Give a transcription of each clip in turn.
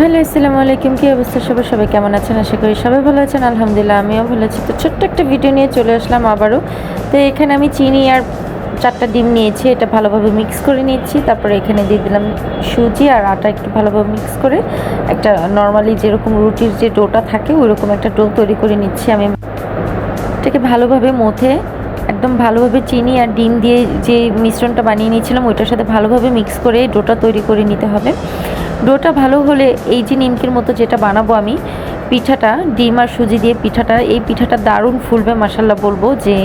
Hello, আসসালামু আলাইকুম। কী অবস্থা? সবাই সবাই কেমন আছেন? আশা করি সবাই ভালো আছেন। আলহামদুলিল্লাহ, আমিও ভালো আছি। তো ছোট্ট একটা ভিডিও নিয়ে চলে আসলাম আবারও। তো এখানে আমি চিনি আর চারটা ডিম নিয়েছি। এটা ভালোভাবে মিক্স করে নিচ্ছি। তারপরে এখানে দিয়ে দিলাম সুজি আর আটা একটু ভালোভাবে মিক্স করে। একটা নর্মালি যেরকম রুটির যে ডোটা থাকে ওই রকম একটা ডো তৈরি করে নিচ্ছি আমি। এটাকে ভালোভাবে মথে, একদম ভালোভাবে চিনি আর ডিম দিয়ে যে মিশ্রণটা বানিয়ে নিয়েছিলাম, ওইটার সাথে ভালোভাবে মিক্স করে ডোটা তৈরি করে নিতে হবে। ডোটা ভালো হলে এই যে নিমকির মতো যেটা বানাবো আমি, পিঠাটা, ডিম আর সুজি দিয়ে পিঠাটা, এই পিঠাটা দারুণ ফুলবে মাসাল্লাহ বলব যে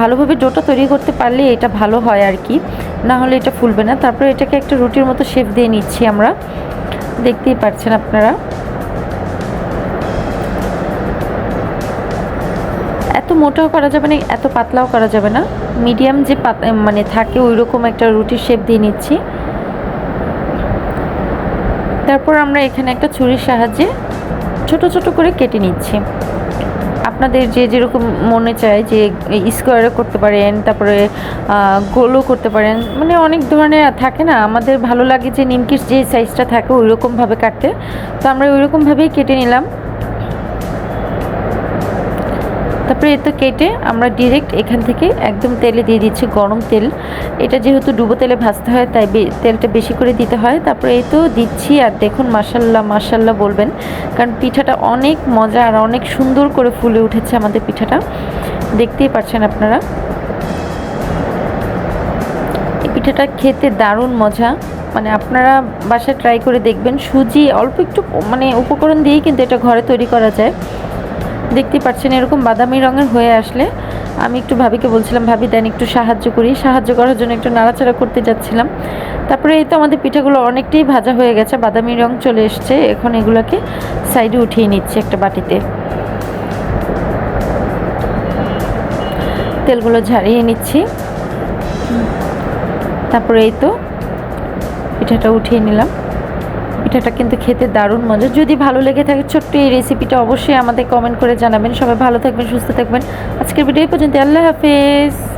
ভালোভাবে ডোটা তৈরি করতে পারলে এটা ভালো হয় আর কি। না হলে এটা ফুলবে না। তারপরে এটাকে একটা রুটির মতো শেপ দিয়ে নিচ্ছি আমরা। দেখতেই পাচ্ছেন আপনারা। এত মোটাও করা যাবে না, এত পাতলাও করা যাবে না। মিডিয়াম যে মানে থাকে ওই রকম একটা রুটির শেপ দিয়ে নিচ্ছি। তারপর আমরা এখানে একটা ছুরির সাহায্যে ছোট ছোট করে কেটে নিচ্ছি। আপনাদের যে যেরকম মনে চায় যে স্কোয়ারও করতে পারেন, তারপরে গোলও করতে পারেন মানে অনেক ধরনের থাকে না? আমাদের ভালো লাগে যে নিমকির যে সাইজটা থাকে ওইরকমভাবে কাটতে। তো আমরা ওইরকমভাবেই কেটে নিলাম। তারপরে এতো কেটে আমরা ডিরেক্ট এখান থেকে একদম তেলে দিয়ে দিচ্ছি গরম তেল। এটা যেহেতু ডুবো তেলে ভাজতে হয়, তাই তেলটা বেশি করে দিতে হয়। তারপরে এই তো দিচ্ছি, আর দেখুন মাসাল্লাহ মাসাল্লাহ বলবেন। কারণ পিঠাটা অনেক মজা আর অনেক সুন্দর করে ফুলে উঠেছে আমাদের পিঠাটা। দেখতেই পাচ্ছেন আপনারা। এই পিঠাটা খেতে দারুণ মজা। মানে আপনারা বাসায় ট্রাই করে দেখবেন। সুজি অল্প একটু মানে উপকরণ দিয়েই কিন্তু এটা ঘরে তৈরি করা যায়। দেখতেই পাচ্ছেন এরকম বাদামি রঙের হয়ে আসলে। আমি একটু ভাবিকে বলছিলাম, ভাবি, দেন একটু সাহায্য করি। সাহায্য করার জন্য একটু নাড়াচাড়া করতে যাচ্ছিলাম। তারপরে এই তো আমাদের পিঠাগুলো অনেকটাই ভাজা হয়ে গেছে, বাদামি রং চলে এসছে। এখন এগুলোকে সাইডে উঠিয়ে নিচ্ছি একটা বাটিতে। তেলগুলো ঝারিয়ে নিচ্ছি। তারপরে এই তো পিঠাটা উঠিয়ে নিলাম। পিঠাটা কিন্তু খেতে দারুণ মজা যদি ভালো লেগে থাকে ছোট্ট এই রেসিপিটা অবশ্যই আমাদের কমেন্ট করে জানাবেন। সবাই ভালো থাকবেন, সুস্থ থাকবেন। আজকের ভিডিও পর্যন্ত আল্লাহ হাফেজ।